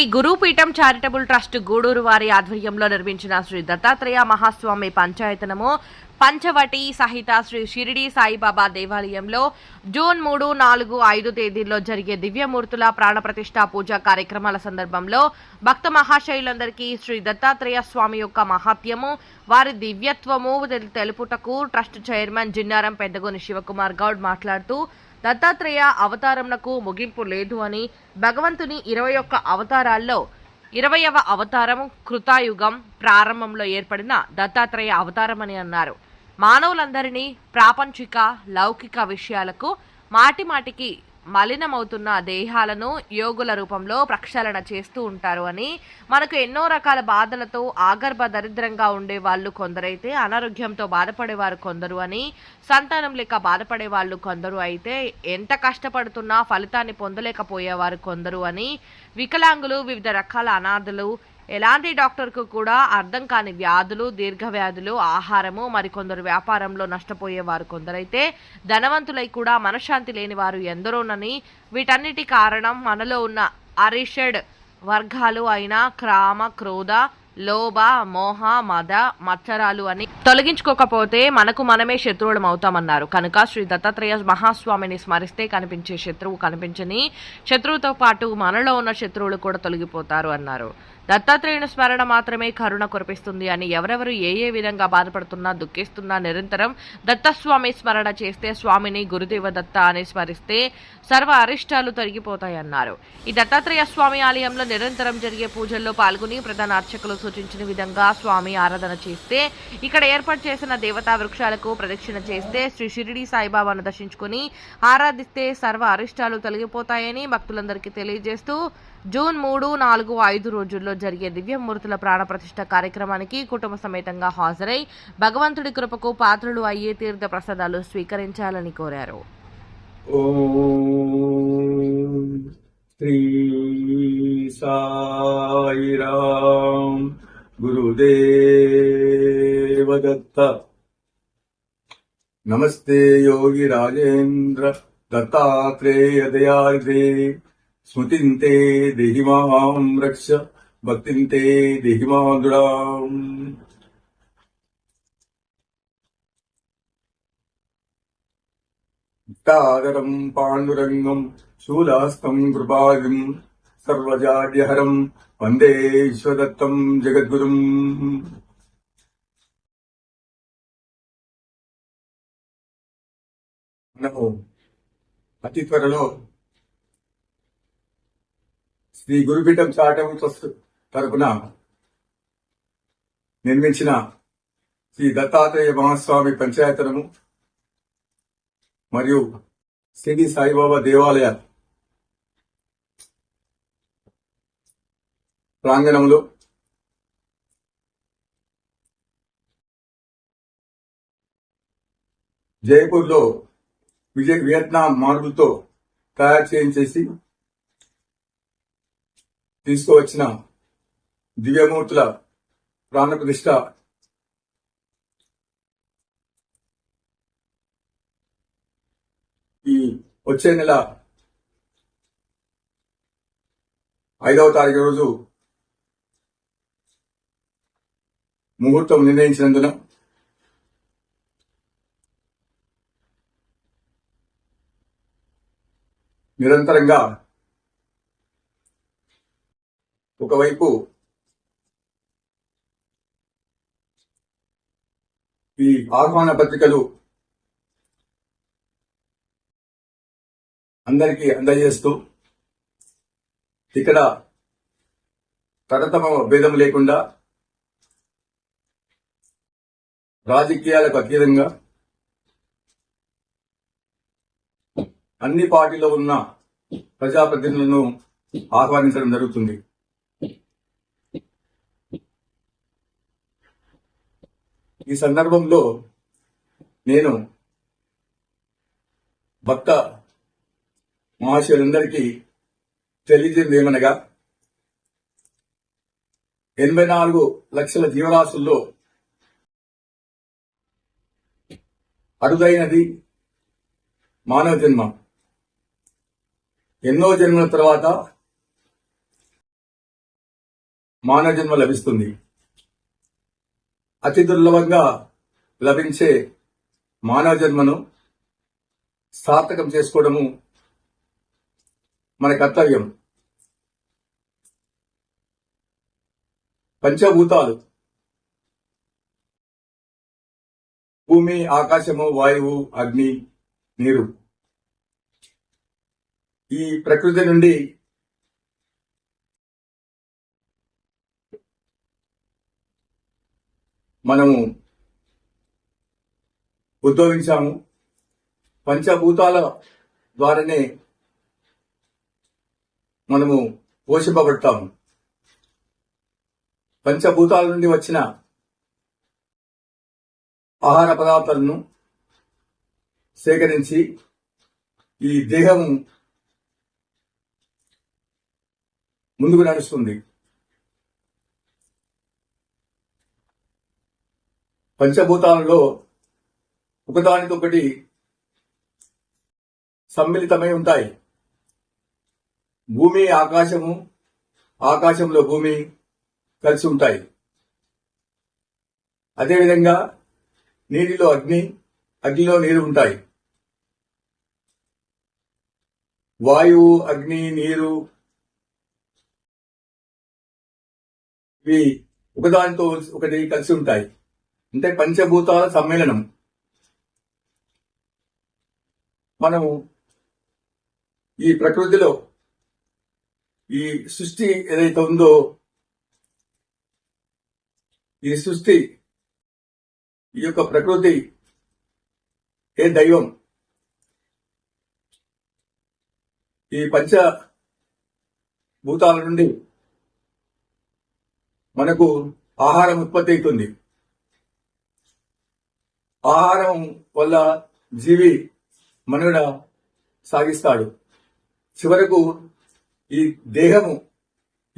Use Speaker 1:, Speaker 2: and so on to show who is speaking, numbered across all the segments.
Speaker 1: Shri Gurupeetham charitable trust Gudur వారి ఆధ్వర్యంలో నిర్మించిన శ్రీ దత్తాత్రేయ మహాస్వామి పంచాయతనము పంచవటి సహిత శ్రీ షిరిడి సాయిబాబా దేవాలయంలో జూన్ మూడు నాలుగు ఐదు తేదీల్లో జరిగే దివ్యమూర్తుల ప్రాణప్రతిష్ఠ పూజా కార్యక్రమాల సందర్భంలో భక్త మహాశైలందరికీ శ్రీ దత్తాత్రేయ స్వామి యొక్క మహాత్యము వారి దివ్యత్వము తెలుపుటకు ట్రస్ట్ చైర్మన్ జిన్నారం పెద్దగోని శివకుమార్ గౌడ్ మాట్లాడుతూ దత్తాత్రేయ అవతారంనకు ముగింపు లేదు అని భగవంతుని ఇరవై ఒక్క అవతారాల్లో ఇరవయవ అవతారం కృతాయుగం ప్రారంభంలో ఏర్పడిన దత్తాత్రేయ అవతారం అని అన్నారు. మానవులందరినీ ప్రాపంచిక లౌకిక విషయాలకు మాటి మాటికి మలినమవుతున్న దేహాలను యోగుల రూపంలో ప్రక్షాళన చేస్తూ ఉంటారు అని మనకు ఎన్నో రకాల బాధలతో ఆగర్భ దరిద్రంగా ఉండే వాళ్ళు కొందరైతే అనారోగ్యంతో బాధపడేవారు కొందరు అని సంతానం లేక బాధపడే వాళ్ళు కొందరు అయితే ఎంత కష్టపడుతున్నా ఫలితాన్ని పొందలేకపోయేవారు కొందరు అని వికలాంగులు వివిధ రకాల అనాథలు ఎలాంటి డాక్టర్కు కూడా అర్థం కాని వ్యాధులు దీర్ఘ వ్యాధులు ఆహారము మరికొందరు వ్యాపారంలో నష్టపోయేవారు కొందరైతే ధనవంతులై కూడా మనశ్శాంతి లేని వారు ఎందరోనని వీటన్నిటి కారణం మనలో ఉన్న అరిషడ్ వర్గాలు అయిన క్రామ క్రోధ లోభ మోహ మద మత్సరాలు అని తొలగించుకోకపోతే మనకు మనమే శత్రువులం అవుతామన్నారు. కనుక శ్రీ దత్తాత్రేయ మహాస్వామిని స్మరిస్తే కనిపించే శత్రువు కనిపించని శత్రువుతో పాటు మనలో ఉన్న శత్రువులు కూడా తొలగిపోతారు అన్నారు. దత్తాత్రేయుని స్మరణ మాత్రమే కరుణ కురిపిస్తుంది అని ఎవరెవరు ఏ ఏ విధంగా బాధపడుతున్నా దుఃఖిస్తున్నా నిరంతరం దత్తస్వామి స్మరణ చేస్తే స్వామిని గురుదేవ దత్త అని స్మరిస్తే సర్వ అరిష్టాలు తొలగిపోతాయన్నారు. ఈ దత్తాత్రేయ స్వామి ఆలయంలో నిరంతరం జరిగే పూజల్లో పాల్గొని ప్రధాన అర్చకులు సూచించిన విధంగా స్వామి ఆరాధన చేస్తే ఇక్కడ ఏర్పాటు చేసిన దేవతా వృక్షాలకు ప్రదక్షిణ చేస్తే శ్రీ షిరిడి సాయిబాబాను దర్శించుకుని ఆరాధిస్తే సర్వ అరిష్టాలు తొలగిపోతాయని భక్తులందరికీ తెలియజేస్తూ జూన్ మూడు నాలుగు ఐదు రోజుల్లో జరిగే దివ్యమూర్తుల ప్రాణప్రతిష్ఠ కార్యక్రమానికి కుటుంబ సమేతంగా హాజరై భగవంతుడి కృపకు పాత్రలు అయ్యే తీర్థ ప్రసాదాలు స్వీకరించాలని కోరారు.
Speaker 2: శ్రీ సాయిరామ్ గురుదేవదత్త. నమస్తే యోగి రాజేంద్ర దత్తాత్రేయ దయాదే స్మృతింతే దేహి మాం రక్ష భక్తింతే దేహి మాధురాం తాదరం పాండురంగం శూలాస్తం కృపాదిం సర్వజాడ్యహరం వందే విశ్వదత్తం జగద్గురుం మనము అతి త్వరలో శ్రీ గురుపీఠం చాటం ట్రస్ట్ తరపున నిర్మించిన శ్రీ దత్తాత్రేయ మహాస్వామి పంచాయతనము మరియు శ్రీ సాయిబాబా దేవాలయ ప్రాంగణంలో జైపూర్లో విజయ్ వియత్నాం మార్బుల్తో తయారు చేయించేసి తీసుకువచ్చిన దివ్యమూర్తుల ప్రాణప్రతిష్ఠ. ఈ వచ్చే నెల ఐదవ తారీఖు రోజు ముహూర్తం నిర్ణయించినందున నిరంతరంగా ఒకవైపు ఈ ఆహ్వాన పత్రికలు అందరికీ అందజేస్తూ ఇక్కడ తరతమ భేదం లేకుండా రాజకీయాలకు అతీతంగా అన్ని పార్టీలో ఉన్న ప్రజాప్రతినిధులను ఆహ్వానించడం జరుగుతుంది. ఈ సందర్భంలో నేను భక్త మహాశయులందరికీ తెలియజేది ఏమనగా ఎనభై నాలుగు లక్షల జీవరాశుల్లో అరుదైనది మానవ జన్మ. ఎన్నో జన్మల తర్వాత మానవ జన్మ లభిస్తుంది. అతి దుర్లభంగా లభించే మానవ జన్మను సార్థకం చేసుకోవడము మన కర్తవ్యం. పంచభూతాలు. భూమి ఆకాశము వాయువు అగ్ని నీరు. ఈ ప్రకృతి నుండి మనము ఉద్భవించాము. పంచభూతాల ద్వారానే మనము పోషింపబడతాము. పంచభూతాల నుండి వచ్చిన ఆహార పదార్థాలను సేకరించి ఈ దేహము ముందుకు నడుస్తుంది. పంచభూతాలలో ఒకదానికొకటి సమ్మిళితమై ఉంటాయి. భూమి ఆకాశము ఆకాశంలో భూమి కలిసి ఉంటాయి. అదేవిధంగా నీటిలో అగ్ని అగ్నిలో నీరు ఉంటాయి. వాయువు అగ్ని నీరు ఇవి ఒకదానితో ఒకటి కలిసి ఉంటాయి. అంటే పంచభూతాల సమ్మేళనం. మనము ఈ ప్రకృతిలో ఈ సృష్టి ఏదైతే ఉందో ఈ సృష్టి ఈ యొక్క ప్రకృతి ఏ దైవం? ఈ పంచ భూతాల నుండి మనకు ఆహారం ఉత్పత్తి అవుతుంది. ఆహారం వల్ల జీవి మనుగడ సాగిస్తాడు. చివరకు ఈ దేహము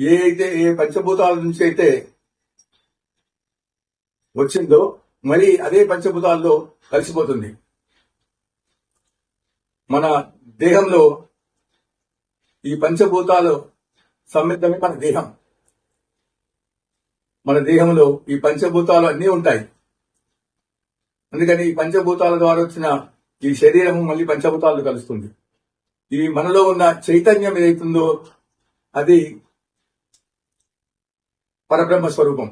Speaker 2: ఏ అయితే ఏ పంచభూతాల నుంచి అయితే వచ్చిందో మరి అదే పంచభూతాల్లో కలిసిపోతుంది. మన దేహంలో ఈ పంచభూతాలు సమ్మిళితమే మన దేహం. మన దేహంలో ఈ పంచభూతాలు అన్నీ ఉంటాయి. అందుకని ఈ పంచభూతాల ద్వారా వచ్చిన ఈ శరీరము మళ్ళీ పంచభూతాలు కలుస్తుంది. ఈ మనలో ఉన్న చైతన్యం ఏదైతుందో అది పరబ్రహ్మ స్వరూపం.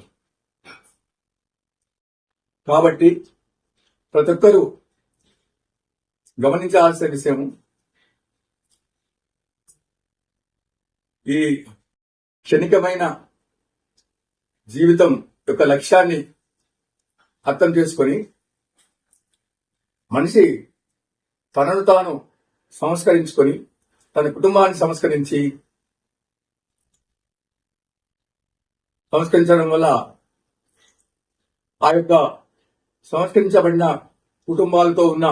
Speaker 2: కాబట్టి ప్రతి ఒక్కరూ గమనించాల్సిన విషయం ఈ క్షణికమైన జీవితం యొక్క లక్ష్యాన్ని అర్థం చేసుకొని మనిషి తనను తాను సంస్కరించుకొని తన కుటుంబాన్ని సంస్కరించి సంస్కరించడం వల్ల ఆ యొక్క సంస్కరించబడిన కుటుంబాలతో ఉన్న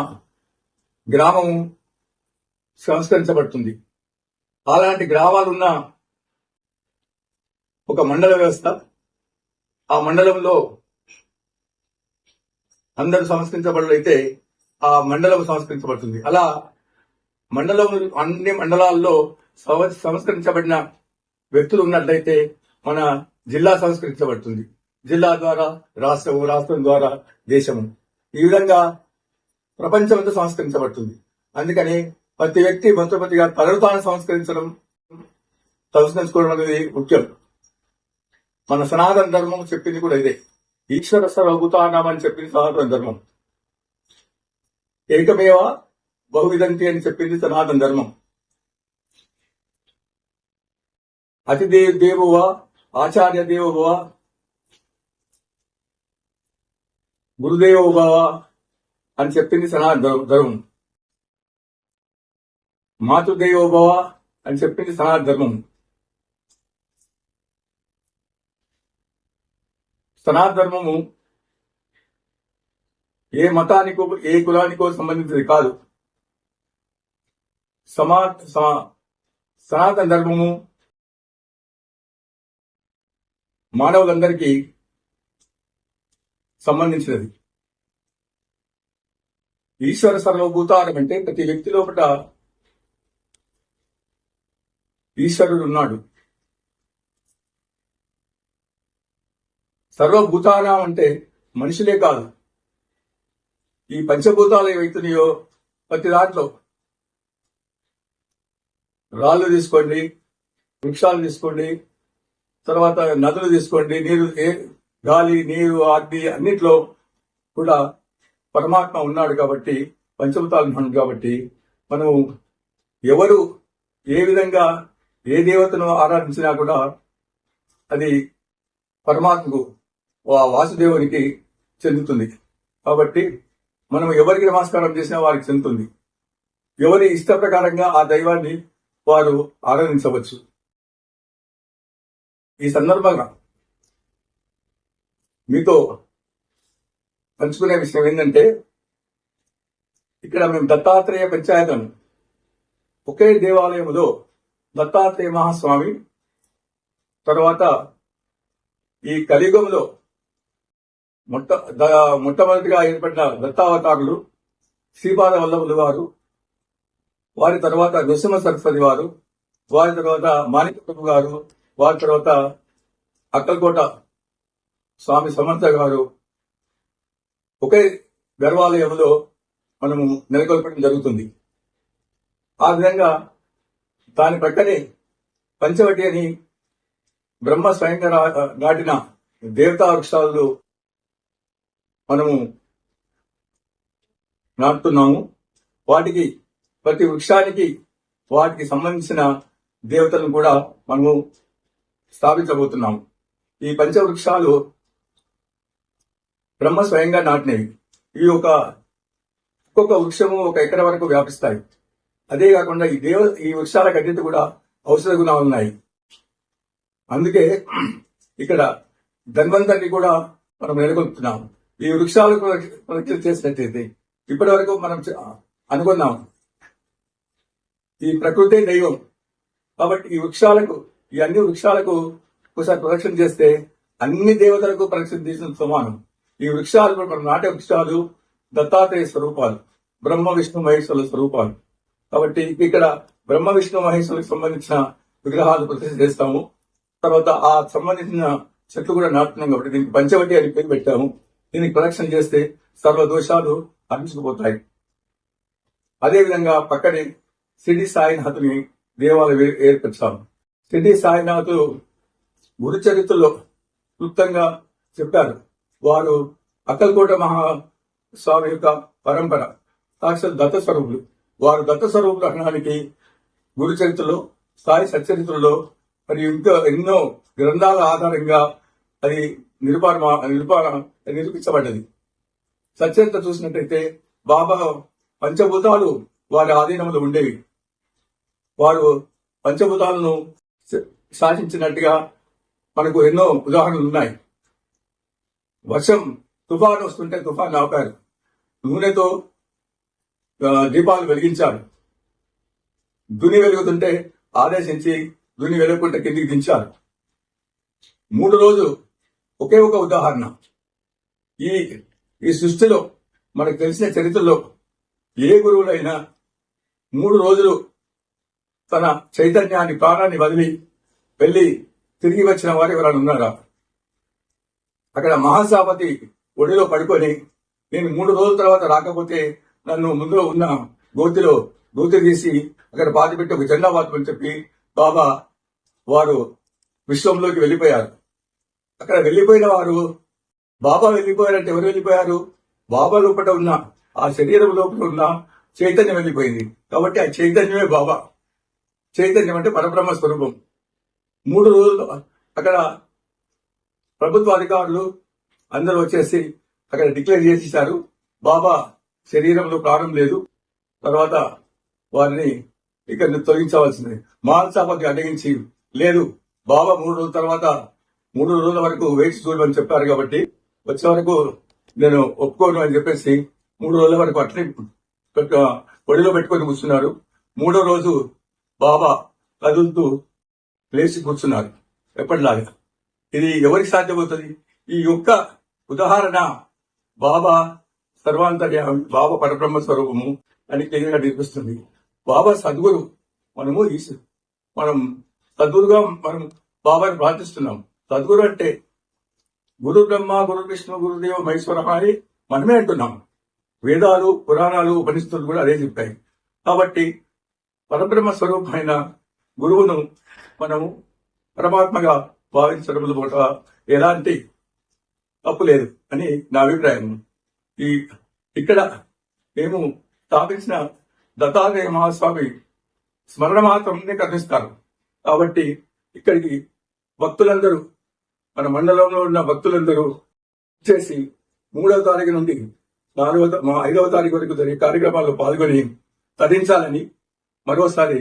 Speaker 2: గ్రామము సంస్కరించబడుతుంది. అలాంటి గ్రామాలున్న ఒక మండల వ్యవస్థ ఆ మండలంలో అందరూ సంస్కరించబడలైతే ఆ మండలం సంస్కరించబడుతుంది. అలా మండలం అన్ని మండలాల్లో సంస్కరించబడిన వ్యక్తులు ఉన్నట్లయితే మన జిల్లా సంస్కరించబడుతుంది. జిల్లా ద్వారా రాష్ట్రము రాష్ట్రం ద్వారా దేశము. ఈ విధంగా ప్రపంచమంతా సంస్కరించబడుతుంది. అందుకని ప్రతి వ్యక్తి మంత్రపతిగా తనను తాను సంస్కరించడం సంస్కరించుకోవడం అనేది ముఖ్యం. మన సనాతన ధర్మం చెప్పింది కూడా ఇదే. ఈశ్వర సర్వభూతానాం అని చెప్పింది సనాతన ధర్మం. ఏకమేవ? బహువిధంతి అని చెప్పింది సనాతన ధర్మం. అతి దే- దేవువా? ఆచార్య దేవువా? గురుదేవోభవ అని చెప్పింది సనాతన ధర్మ- ధర్మం మాతృదేవోభవ అని చెప్పింది సనాతన ధర్మం. సనాతన ధర్మము ఏ మతానికో ఏ కులానికో సంబంధించినది కాదు. సమా సనాతన ధర్మము మానవులందరికీ సంబంధించినది. ఈశ్వర సర్వభూతారం అంటే ప్రతి వ్యక్తి లోపల ఈశ్వరుడు ఉన్నాడు. సర్వభూతానం అంటే మనుషులే కాదు. ఈ పంచభూతాలు ఏవైతున్నాయో ప్రతి దాంట్లో? రాళ్ళు తీసుకోండి వృక్షాలు తీసుకోండి తర్వాత నదులు తీసుకోండి నీరు ఏ- గాలి నీరు అగ్ని అన్నిట్లో కూడా పరమాత్మ ఉన్నాడు కాబట్టి పంచభూతాలు ఉన్నాడు కాబట్టి మనం ఎవరు ఏ విధంగా ఏ దేవతను ఆరాధించినా కూడా అది పరమాత్మకు ఆ వాసుదేవునికి చెందుతుంది. కాబట్టి మనం ఎవరికి నమస్కారం చేసినా వారికి చెందుతుంది. ఎవరి ఇష్ట ప్రకారంగా ఆ దైవాన్ని వారు ఆరాధించవచ్చు. ఈ సందర్భంగా మీతో పంచుకునే విషయం ఏంటంటే ఇక్కడ మేము దత్తాత్రేయ పంచాయతం ఒకే దేవాలయములో దత్తాత్రేయ మహాస్వామి తర్వాత ఈ కలియుగంలో మొట్ట మొట్టమొదటిగా ఏర్పడిన దత్తావతారులు శ్రీపాద వల్లభులు వారు వారి తర్వాత నృసింహ సరస్వతి వారు వారి తర్వాత మాణిక ప్రభు గారు వారి తర్వాత అక్కలకోట స్వామి సమర్థ గారు. ఒకే గర్వాలయంలో మనము నెలకొల్పడం జరుగుతుంది. ఆ విధంగా దాని ప్రక్కనే పంచవటి అని బ్రహ్మ స్వయంగా నాటిన దేవతా వృక్షాలు మనము నాటుతున్నాము. వాటికి ప్రతి వృక్షానికి వాటికి సంబంధించిన దేవతలను కూడా మనము స్థాపించబోతున్నాము. ఈ పంచవృక్షాలు బ్రహ్మ స్వయంగా నాటినవి. ఇవి ఒక ఒక్కొక్క వృక్షము ఒక ఎకర వరకు వ్యాపిస్తాయి. అదే కాకుండా ఈ దేవ ఈ వృక్షాల కన్నిటి కూడా ఔషధ గుణాలు ఉన్నాయి. అందుకే ఇక్కడ ధన్వంతరిని కూడా మనం నెలకొల్పుతున్నాం ఈ వృక్షాలకు ప్రతిష్ఠ చేసినట్టయితే ఇప్పటి వరకు మనం చ- అనుకున్నాం. ఈ ప్రకృతి దైవం. కాబట్టి ఈ వృక్షాలకు ఈ అన్ని వృక్షాలకు ఒకసారి ప్రొడక్షన్ చేస్తే అన్ని దేవతలకు ప్రదక్షిణ చేసిన సమానం. ఈ వృక్షాలు కూడా మనం నాటే వృక్షాలు దత్తాత్రేయ స్వరూపాలు బ్రహ్మ విష్ణు మహేశ్వరుల స్వరూపాలు. కాబట్టి ఇక్కడ బ్రహ్మ విష్ణు మహేశ్వరులకు సంబంధించిన విగ్రహాలు ప్రతిష్ఠ చేస్తాము. తర్వాత ఆ సంబంధించిన చెట్లు కూడా నాటుతున్నాం కాబట్టి దీనికి పంచవటి అని పేరు పెట్టాము. దీన్ని ప్రదక్షిణ చేస్తే సర్వ దోషాలు హరించుకుపోతాయి అదేవిధంగా పక్కనే సిడి సాయినాథుని దేవాలయం ఏ- ఏర్పరిచాము సిడి సాయినాథు గురు చరిత్రలో క్లుప్తంగా చెప్పారు. వారు అక్కల్కోట మహా స్వామి యొక్క పరంపర సాక్షాత్ దత్త స్వరూపులు. వారు దత్త స్వరూపులు అనడానికి గురు చరిత్రలో సాయి సచ్చరిత్రలో మరియు ఇంకా ఎన్నో గ్రంథాల ఆధారంగా అది నిరూపణ నిరూపణ నిరూపించబడ్డది. సచ్చరిత్ర చూసినట్టయితే బాబా పంచభూతాలు వారి ఆధీనంలో ఉండేవి. వారు పంచభూతాలను శాసించినట్టుగా మనకు ఎన్నో ఉదాహరణలు ఉన్నాయి. వర్షం తుఫాను వస్తుంటే తుఫాను ఆపారు. నూనెతో దీపాలు వెలిగించారు. దుని వెలుగుతుంటే ఆదేశించి దుని వెలుగుకుంటే కిందికి దించారు. మూడు రోజు ఒకే ఒక ఉదాహరణ. ఈ ఈ సృష్టిలో మనకు తెలిసిన చరిత్రలో ఏ గురువులైనా మూడు రోజులు తన చైతన్యాన్ని ప్రాణాన్ని వదిలి వెళ్ళి తిరిగి వచ్చిన వారు ఎవరైనా ఉన్నారా? అక్కడ మహాసాపతి ఒడిలో పడుకొని నేను మూడు రోజుల తర్వాత రాకపోతే నన్ను ముందులో ఉన్న గోతిలో గోతి తీసి అక్కడ పాతి పెట్టి ఒక జెండా వాతమని చెప్పి బాబా వారు విశ్వంలోకి వెళ్ళిపోయారు. అక్కడ వెళ్ళిపోయిన వారు బాబా వెళ్ళిపోయారంటే ఎవరు వెళ్ళిపోయారు? బాబా లోపల ఉన్న ఆ శరీరం లోపల ఉన్న చైతన్యం వెళ్ళిపోయింది. కాబట్టి ఆ చైతన్యమే బాబా. చైతన్యం అంటే పరబ్రహ్మ స్వరూపం. మూడు రోజులు అక్కడ ప్రభుత్వ అధికారులు అందరూ వచ్చేసి అక్కడ డిక్లేర్ చేసేసారు బాబా శరీరంలో ప్రాణం లేదు. తర్వాత వారిని ఇక్కడ తొలగించవలసింది. మానసాపతి అడ్డగించి లేదు బాబా మూడు రోజుల తర్వాత మూడు రోజుల వరకు వేచి చూడమని చెప్పారు కాబట్టి వచ్చే వరకు నేను ఒప్పుకోను అని చెప్పేసి మూడు రోజుల వరకు అట్లే ఒడిలో పెట్టుకొని కూర్చున్నారు. మూడో రోజు బాబా కదులుతూ లేచి కూర్చున్నారు. ఎప్పటిలాగా. ఇది ఎవరికి సాధ్యమవుతుంది? ఈ యొక్క ఉదాహరణ బాబా సర్వాంతర్య బాబా పరబ్రహ్మ స్వరూపము అని క్లియర్గా నిరూపిస్తుంది బాబా సద్గురు. మనము మనం సద్గురుగా మనం బాబాని ప్రార్థిస్తున్నాం. సద్గురు అంటే గురు బ్రహ్మ గురు విష్ణు గురుదేవ మహేశ్వర అని మనమే అంటున్నాం. వేదాలు పురాణాలు ఉపనిషత్తులు కూడా అదే చెప్పాయి కాబట్టి పరబ్రహ్మ స్వరూపమైన గురువును మనము పరమాత్మగా భావించడంలో కూడా ఎలాంటి తప్పు లేదు అని నా అభిప్రాయం. ఈ ఇక్కడ మేము స్థాపించిన దత్తాత్రేయ మహాస్వామి స్మరణ మాత్రమే కనిపిస్తారు. కాబట్టి ఇక్కడికి భక్తులందరూ మన మండలంలో ఉన్న భక్తులందరూ చేసి మూడవ తారీఖు నుండి నాలుగవ ఐదవ తారీఖు వరకు జరిగే కార్యక్రమాల్లో పాల్గొని తరించాలని మరోసారి